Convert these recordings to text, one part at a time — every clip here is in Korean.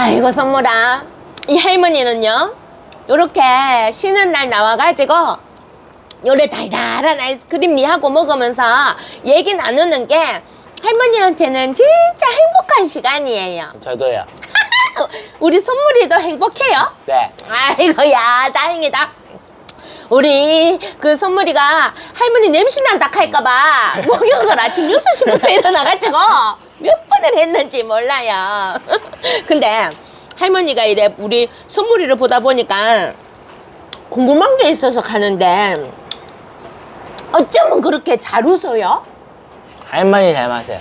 아이고 선물아 이 할머니는요 요렇게 쉬는 날 나와가지고 요래 달달한 아이스크림 니하고 먹으면서 얘기 나누는 게 할머니한테는 진짜 행복한 시간이에요 저도요. 우리 선물이도 행복해요 네. 아이고야 다행이다 우리 그 선물이가 할머니 냄새 난다 할까봐 목욕을 아침 6시부터 일어나가지고 몇 번을 했는지 몰라요 근데 할머니가 이래 우리 선물이를 보다 보니까 궁금한 게 있어서 가는데 어쩌면 그렇게 잘 웃어요? 할머니 닮았어요.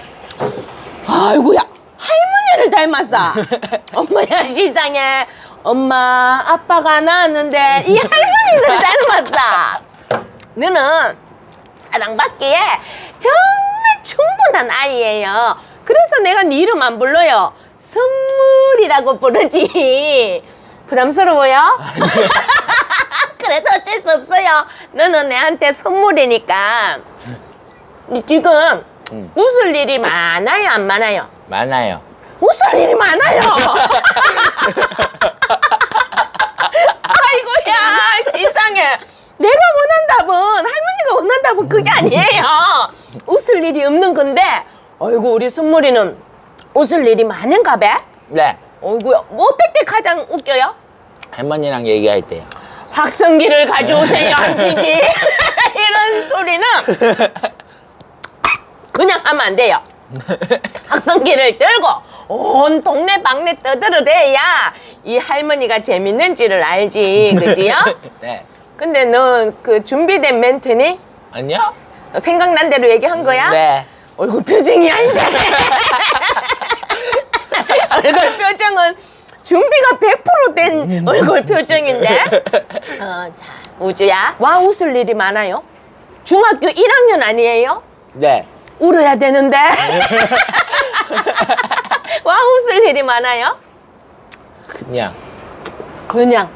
아이고야 할머니를 닮았어 엄마야 세상에 엄마 아빠가 낳았는데 이 할머니를 닮았어 너는 사랑받기에 정말 충분한 아이예요 그래서 내가 네 이름 안 불러요 선물이라고 부르지 부담스러워요? 그래도 어쩔 수 없어요 너는 내한테 선물이니까 지금 음. 웃을 일이 많아요 안 많아요? 많아요. 웃을 일이 많아요. 아이고야 세상에 내가 원한 답은 할머니가 원한 답은 그게 아니에요. 웃을 일이 없는 건데 아이고 우리 순물이는 웃을 일이 많은가 봐. 네. 어이구야 뭐 어떨 때 가장 웃겨요? 할머니랑 얘기할 때요. 확성기를 가져오세요 한피디 이런 소리는 그냥 하면 안 돼요. 학성기를 들고 온 동네 방네 떠들어대야 이 할머니가 재밌는지를 알지 그지요? 네. 근데 너그 준비된 멘트니? 아니요? 생각난 대로 얘기한 거야? 네. 얼굴 표정이 아닌데 얼굴 표정은 준비가 100%된 얼굴 표정인데 어, 자 우주야 와 웃을 일이 많아요? 중학교 1학년 아니에요? 네. 울어야 되는데 와 웃을 일이 많아요? 그냥. 그냥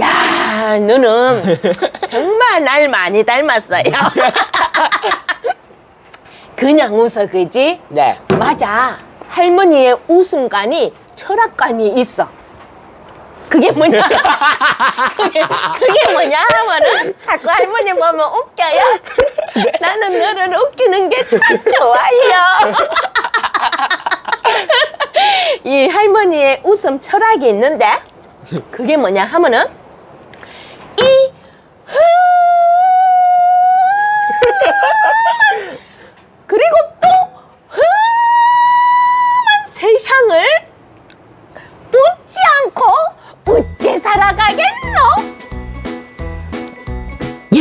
야 너는 정말 날 많이 닮았어요 그냥 웃어 그지? 네. 맞아. 할머니의 웃음관이 철학관이 있어. 그게 뭐냐? 그게, 그게 뭐냐? 하면은 자꾸 할머니 보면 웃겨요. 나는 너를 웃기는 게 참 좋아요. 이 할머니의 웃음 철학이 있는데 그게 뭐냐 하면은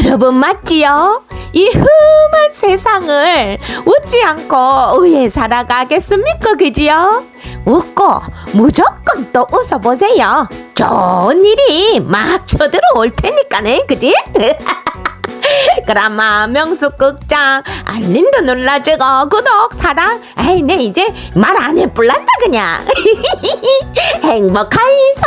여러분 맞지요? 이 험한 세상을 웃지 않고 의에 살아가겠습니까 그지요? 웃고 무조건 또 웃어보세요 좋은 일이 막 쳐들어올 테니까네 그지? 그라마 명수 극장 알림도 눌러주고 구독 사랑 에이 내 이제 말 안 해뿔란다 그냥 행복하이소